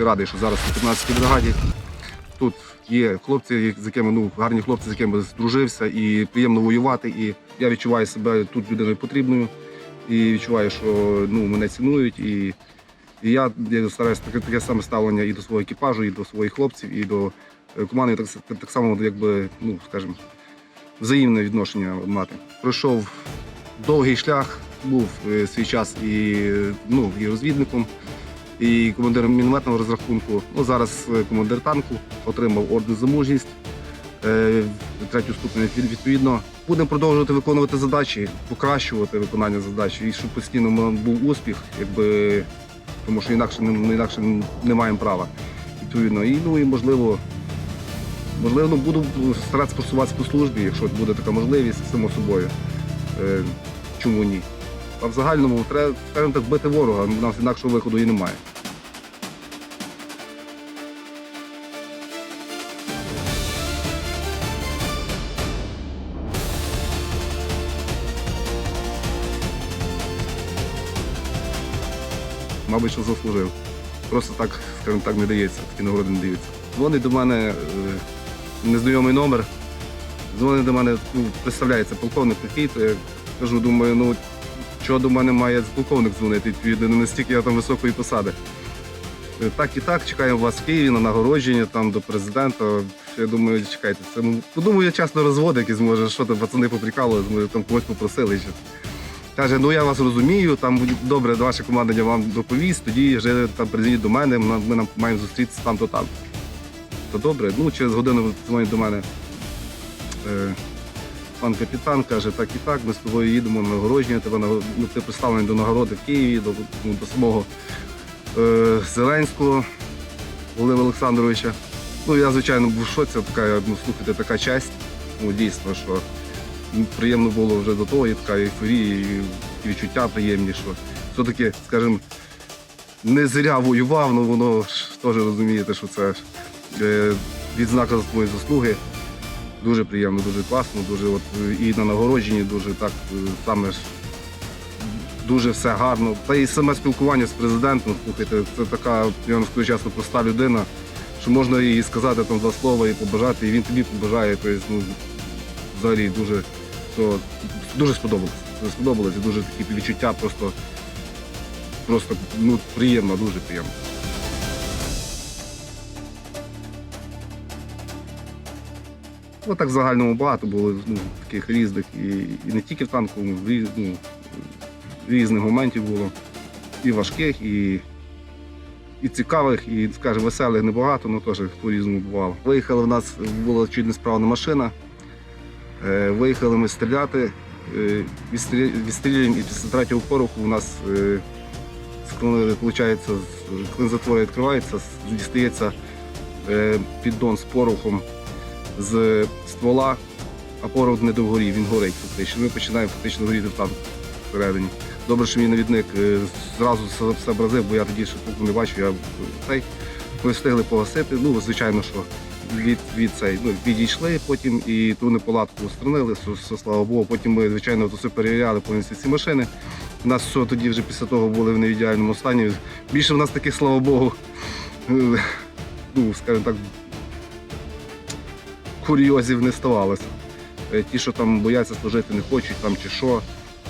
принципі, радий, що зараз у 15-й бригаді. Тут є хлопці, з якими ну гарні хлопці, з якими здружився, і приємно воювати. І я відчуваю себе тут людиною потрібною. І відчуваю, що ну, мене цінують. І, і я, я стараюся таке, таке саме ставлення і до свого екіпажу, і до своїх хлопців, і до е, команди, так, так само, якби, ну, скажімо, взаємне відношення мати. Пройшов довгий шлях, був е, свій час і, е, ну, і розвідником, і командиром мінометного розрахунку. Ну, зараз е, командир танку отримав орден за мужність. е, Третю ступень Від- відповідно. Будемо продовжувати виконувати задачі, покращувати виконання задач, і щоб постійно був успіх, якби, тому що інакше, інакше не маємо права. Відповідно. І, ну, і можливо, можливо, ну, буду старатися просуватися по службі, якщо буде така можливість, само собою. Е, чому ні? А в загальному треба, скажімо так, бити ворога, у нас інакшого виходу і немає. Мабуть, що заслужив. Просто так, скажімо так, не дається, такі нагороди не даються. Дзвонить до мене е, незнайомий номер. Дзвонить до мене, ну, представляється полковник такий, то я кажу, думаю, ну що до мене має полковник дзвонити, відповідно, настільки я там високої посади. Е, Так і так, чекаємо вас в Києві на нагородження там до президента. Я думаю, чекайте, це ну, подумаю, я чесно розвод якийсь може, що там пацани поприкалували, може там когось попросили. Чи. Каже, ну я вас розумію, там добре, ваше командування вам доповість, тоді вже там до мене, ми, нам маємо зустрітися там-то там. То добре, ну через годину дзвонить до мене е, пан капітан, каже, так і так, ми з тобою їдемо на нагородження, тебе ну, ти представлений до нагороди в Києві, до, ну, до самого е, Зеленського Володимира Олександровича. Ну, я, звичайно, був в шоці, така, ну, слухайте, така честь. Ну, дійсно, що приємно було вже до того, і така ейфорія, і, відчуття приємні, що все-таки, скажімо, не зря воював, ну воно ж теж розумієте, що це е, відзнака за твої заслуги. Дуже приємно, дуже класно, дуже от і на нагородженні, дуже так е, саме ж дуже все гарно. Та і саме спілкування з президентом, слухайте, це така, я вам скажу чесно, проста людина, що можна їй сказати там два слова і побажати, і він тобі побажає. Тобто, ну, взагалі дуже, то, дуже сподобалось. Дуже сподобалось і дуже такі відчуття просто, просто ну, приємно, дуже приємно. Ну, так в загальному багато було ну, таких різних і, і не тільки в танку, ну, різ- ну, різних моментів було. І важких, і, і цікавих, і, скажімо, веселих небагато, але теж по-різному бувало. Виїхали в нас, була чуть несправна машина. Е, виїхали ми стріляти, е, відстрілюємо, і після третього пороху у нас е, клин затвора відкривається, дістається піддон з порохом з ствола, а порох не догорів, він горить фактично. Ми починаємо фактично горіти танку всередині. Добре, що мій навідник зразу все, все бразив, бо я тоді ще не бачив. Я цей. Ми встигли погасити. Ну, звичайно, що від, від цей, ну, відійшли потім і ту неполадку устранили, слава Богу. Потім ми, звичайно, все перевіряли повністю ці машини. У нас все тоді вже після того були в неідеальному стані. Більше в нас таких, слава Богу, е, ну, скажімо так, курйозів не ставалося. Е, Ті, що там бояться служити, не хочуть там чи що.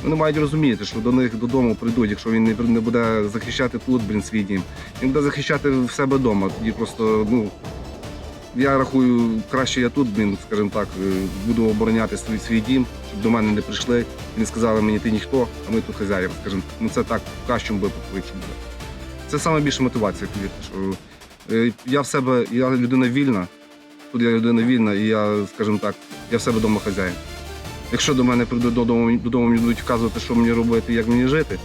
Вони мають розуміти, що до них додому прийдуть, якщо він не, буде захищати тут, блін, свій дім. Він буде захищати в себе вдома. Тоді просто, ну, я рахую, краще я тут, блін, скажімо так, е, буду обороняти свій, свій дім, щоб до мене не прийшли і не сказали мені, ти ніхто, а ми тут хазяїв, скажімо. Ну це так, в кращому випадку, якщо буде. Це найбільша мотивація, повірте, що е, я в себе, я людина вільна, Тут я людина вільна, і я, скажімо так, я в себе вдома хазяїн. Якщо до мене прийдуть додому, додому мені будуть вказувати, що мені робити, як мені жити,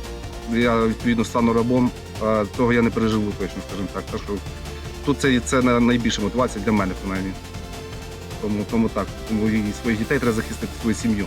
я відповідно стану рабом, а того я не переживу точно, скажімо так. Так що тут це, це найбільша мотивація для мене, принаймні. Тому, тому так. Тому і своїх дітей треба захистити свою сім'ю.